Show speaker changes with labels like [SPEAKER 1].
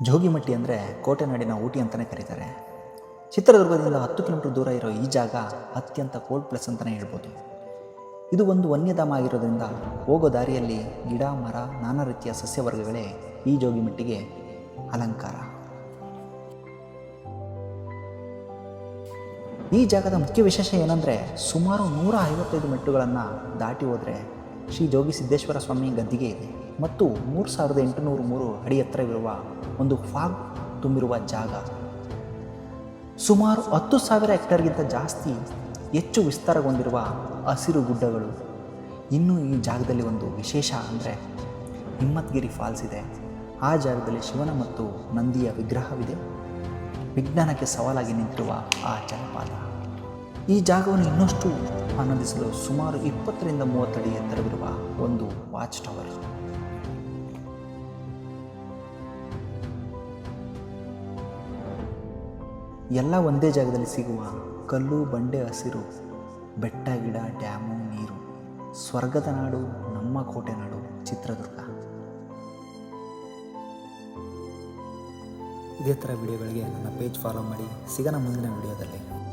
[SPEAKER 1] ಜೋಗಿಮಟ್ಟಿ ಅಂದರೆ ಕೋಟೆನಾಡಿನ ಊಟಿ ಅಂತಲೇ ಕರೀತಾರೆ. ಚಿತ್ರದುರ್ಗದಿಂದ ಹತ್ತು ಕಿಲೋಮೀಟರ್ ದೂರ ಇರೋ ಈ ಜಾಗ ಅತ್ಯಂತ ಕೋಲ್ಡ್ ಪ್ಲೇಸ್ ಅಂತಲೇ ಹೇಳ್ಬೋದು. ಇದು ಒಂದು ವನ್ಯಧಾಮ ಆಗಿರೋದ್ರಿಂದ ಹೋಗೋ ದಾರಿಯಲ್ಲಿ ಗಿಡ, ಮರ, ನಾನಾ ರೀತಿಯ ಸಸ್ಯವರ್ಗಗಳೇ ಈ ಜೋಗಿಮಟ್ಟಿಗೆ ಅಲಂಕಾರ. ಈ ಜಾಗದ ಮುಖ್ಯ ವಿಶೇಷ ಏನಂದರೆ ಸುಮಾರು ನೂರ ಐವತ್ತೈದು ಮೆಟ್ಟುಗಳನ್ನು ದಾಟಿ ಹೋದರೆ ಶ್ರೀ ಜೋಗಿ ಸಿದ್ದೇಶ್ವರ ಸ್ವಾಮಿ ಗದ್ದಿಗೆ ಇದೆ. ಮತ್ತು ಮೂರು ಸಾವಿರದ ಎಂಟುನೂರು ಮೂರು ಅಡಿ ಎತ್ತರವಿರುವ ಒಂದು ಫಾಗ್ ತುಂಬಿರುವ ಜಾಗ. ಸುಮಾರು ಹತ್ತು ಸಾವಿರ ಹೆಕ್ಟರ್ಗಿಂತ ಜಾಸ್ತಿ ಹೆಚ್ಚು ವಿಸ್ತಾರಗೊಂಡಿರುವ ಹಸಿರು ಗುಡ್ಡಗಳು. ಇನ್ನೂ ಈ ಜಾಗದಲ್ಲಿ ಒಂದು ವಿಶೇಷ ಅಂದರೆ ಹಿಮ್ಮತ್ಗಿರಿ ಫಾಲ್ಸ್ ಇದೆ. ಆ ಜಾಗದಲ್ಲಿ ಶಿವನ ಮತ್ತು ನಂದಿಯ ವಿಗ್ರಹವಿದೆ. ವಿಜ್ಞಾನಕ್ಕೆ ಸವಾಲಾಗಿ ನಿಂತಿರುವ ಆ ಜಲಪಾತ. ಈ ಜಾಗವನ್ನು ಇನ್ನಷ್ಟು ಆನಂದಿಸಲು ಸುಮಾರು ಇಪ್ಪತ್ತರಿಂದ ಮೂವತ್ತಡಿ ಎತ್ತರವಿರುವ ವಾಚ್ ಟವರ್ ಎಲ್ಲ ಒಂದೇ ಜಾಗದಲ್ಲಿ ಸಿಗುವ ಕಲ್ಲು, ಬಂಡೆ, ಹಸಿರು, ಬೆಟ್ಟ, ಗಿಡ, ಡ್ಯಾಮು, ನೀರು, ಸ್ವರ್ಗದ ನಾಡು, ನಮ್ಮ ಕೋಟೆ ನಾಡು, ಚಿತ್ರದುರ್ಗ. ಇದೇ ಥರ ವಿಡಿಯೋಗಳಿಗೆ ನನ್ನ ಪೇಜ್ ಫಾಲೋ ಮಾಡಿ. ಸಿಗೋಣ ಮುಂದಿನ ವಿಡಿಯೋದಲ್ಲಿ.